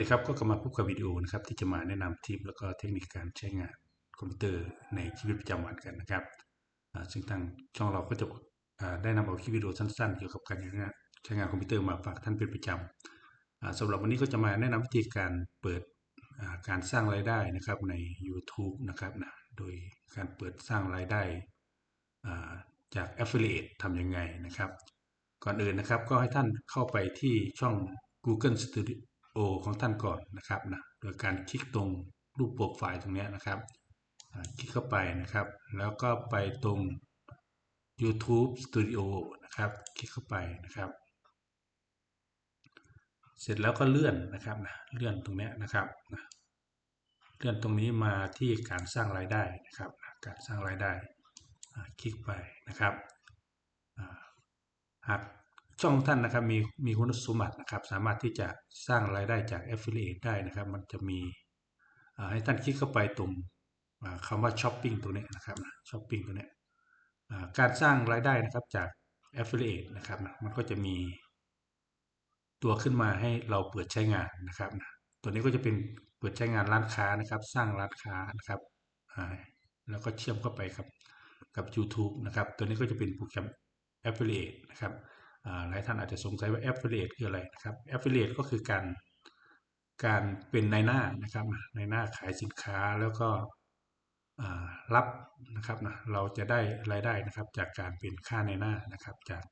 ดีครับก็กลับมาพบกับวิดีโอนะครับที่จะมาแนะนำทิปแล้วก็เทคนิคการใช้งานคอมพิวเตอร์ในชีวิตประจำวันกันนะครับซึ่งทางช่องเราก็จะได้นำเอาคลิปวิดีโอสั้นๆ เกี่ยวกับการใช้งานใช้งานคอมพิวเตอร์มาฝากท่านเป็นประจำอ่าสำหรับวันนี้ก็จะมาแนะนำวิธีการเปิดการสร้างรายได้นะครับใน YouTube นะครับนะโดยการเปิดสร้างรายได้จาก Affiliate ทำยังไงนะครับ ก่อนอื่นนะครับก็ให้ท่านเข้าไปที่ช่อง Google Studio โอของท่านก่อนนะครับนะโดยการคลิกตรงรูปโปรไฟล์ตรงนี้นะครับคลิกเข้าไปนะครับ แล้วก็ไปตรง YouTube Studio นะครับคลิกเข้าไปนะครับ เสร็จแล้วก็เลื่อนนะครับนะเลื่อนตรงนี้นะครับนะเลื่อนตรงนี้มาที่การสร้างรายได้นะครับนะการสร้างรายได้คลิกไปนะครับอ่าหาก ช่องท่านนะครับมีมีคุณสมบัตินะครับ สามารถที่จะสร้างรายได้จาก Affiliate ได้นะครับ มันจะมีให้ท่านคลิกเข้าไปตรงคำว่าช้อปปิ้งตัวนี้นะครับช้อปปิ้งตัวนี้การสร้างรายได้นะครับจาก Affiliate นะครับมันก็จะมีตัวขึ้นมาให้เราเปิดใช้งานนะครับตัวนี้ก็จะเป็นเปิดใช้งานร้านค้านะครับ สร้างร้านค้านะครับแล้วก็เชื่อมเข้าไปครับกับ YouTube นะครับ ตัวนี้ก็จะเป็นโปรแกรม Affiliate นะครับ หลายท่านอาจจะสงสัยว่า Affiliate คืออะไรนะครับ Affiliate ก็คือการการเป็นในหน้านะครับในหน้าขายสินค้าแล้วก็รับนะครับนะเราจะได้รายได้นะครับจากการเป็นค่าในหน้านะครับจาก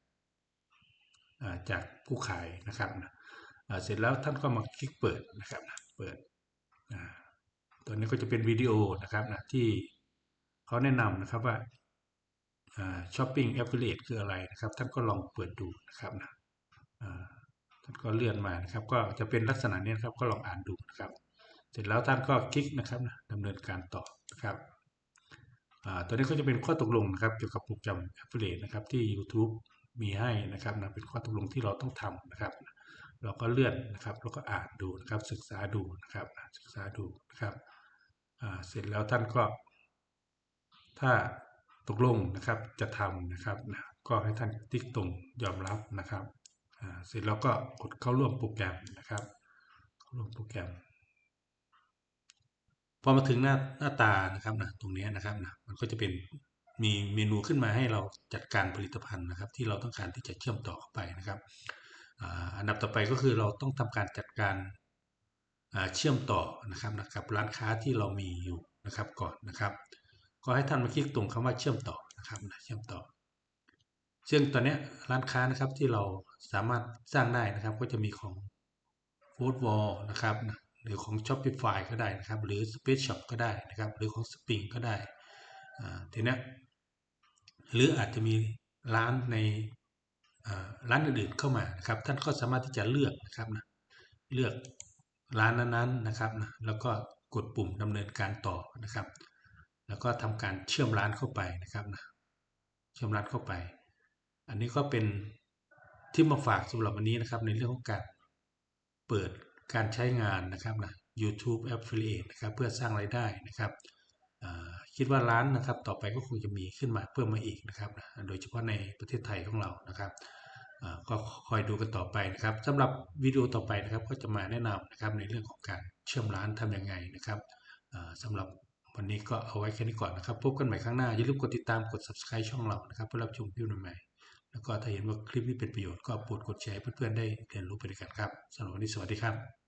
าจากผู้ขายนะครับนะเสร็จแล้วท่านก็มาคลิกเปิดนะครับนะเปิดตัวนี้ก็จะเป็นวิดีโอนะครับนะที่เขาแนะนำนะครับว่า ช้อปปิ้งแอฟเฟ i ล t คืออะไรนะครับ ท่านก็ลองเปิดดูนะครับนะท่านก็เลื่อนมานะครับ ก็จะเป็นลักษณะนี้นครับ ก็ลองอ่านดูนะครับ เสร็จแล้วท่านก็คลิกนะครับนะดำเนินการต่อนะครับตัวนี้ก็จะเป็นข้อตกลงนะครับ เกี่ยวกับโปรแกรม Affiliate นะครับที่ YouTube มีให้นะครับนะเป็นข้อตกลงที่เราต้องทำนะครับ เราก็เลื่อนนะครับแล้วก็อ่านดูนะครับ ศึกษาดูนะครับศึกษาดูนะครับเสร็จแล้วท่านก็ ถ้า ตกลงนะครับจะทำนะครับนะก็ให้ท่านติ๊กตรงยอมรับนะครับเสร็จแล้วก็กดเข้าร่วมโปรแกรมนะครับเข้าร่วมโปรแกรมพอมาถึงหน้าหน้าตานะครับนะตรงนี้นะครับนะมันก็จะเป็นมีเมนูขึ้นมาให้เราจัดการผลิตภัณฑ์นะครับ ที่เราต้องการที่จะเชื่อมต่อเข้าไปนะครับอันดับต่อไปก็คือเราต้องทำการจัดการเชื่อมต่อนะครับนะกับร้านค้าที่เรามีอยู่นะครับก่อนนะครับ ก็ให้ท่านมาคลิกตรงคำว่าเชื่อมต่อนะครับเชื่อมต่อ ซึ่งตอนนี้ร้านค้านะครับที่เราสามารถสร้างได้นะครับ ก็จะมีของ f o o d w a l l นะครับหรือของ Shopify ก็ได้นะครับ หรือ Space Shop ก็ได้นะครับ หรือของ Spring ก็ได้อ่าทีนี้หรืออาจจะมีร้านในอ่าร้านอื่นๆเข้ามานะครับ ท่านก็สามารถที่จะเลือกนะครับนะเลือกร้านนั้นๆนะครับนะแล้วก็กดปุ่มดำเนินการต่อนะครับ แล้วก็ทำการเชื่อมร้านเข้าไปนะครับนะเชื่อมร้านเข้าไป อันนี้ก็เป็นที่มาฝากสำหรับวันนี้นะครับ ในเรื่องของการเปิดการใช้งานนะครับนะ YouTube Affiliate นะครับเพื่อสร้างรายได้นะครับคิดว่าร้านนะครับต่อไปก็คงจะมีขึ้นมาเพิ่มมาอีกนะครับนะโดยเฉพาะในประเทศไทยของเรานะครับก็คอยดูกันต่อไปนะครับสำหรับวิดีโอต่อไปนะครับก็จะมาแนะนำนะครับในเรื่องของการเชื่อมร้านทำยังไงนะครับสำหรับ วันนี้ก็เอาไว้แค่นี้ก่อนนะครับ พบกันใหม่ครั้งหน้า อย่าลืมกดติดตามกด subscribe ช่องเรานะครับเพื่อรับชมคลิปใหม่แล้วก็ถ้าเห็นว่าคลิปนี้เป็นประโยชน์ก็โปรดกดแชร์เพื่อนๆได้เรียนรู้ไปด้วยกันครับสำหรับวันนี้สวัสดีครับ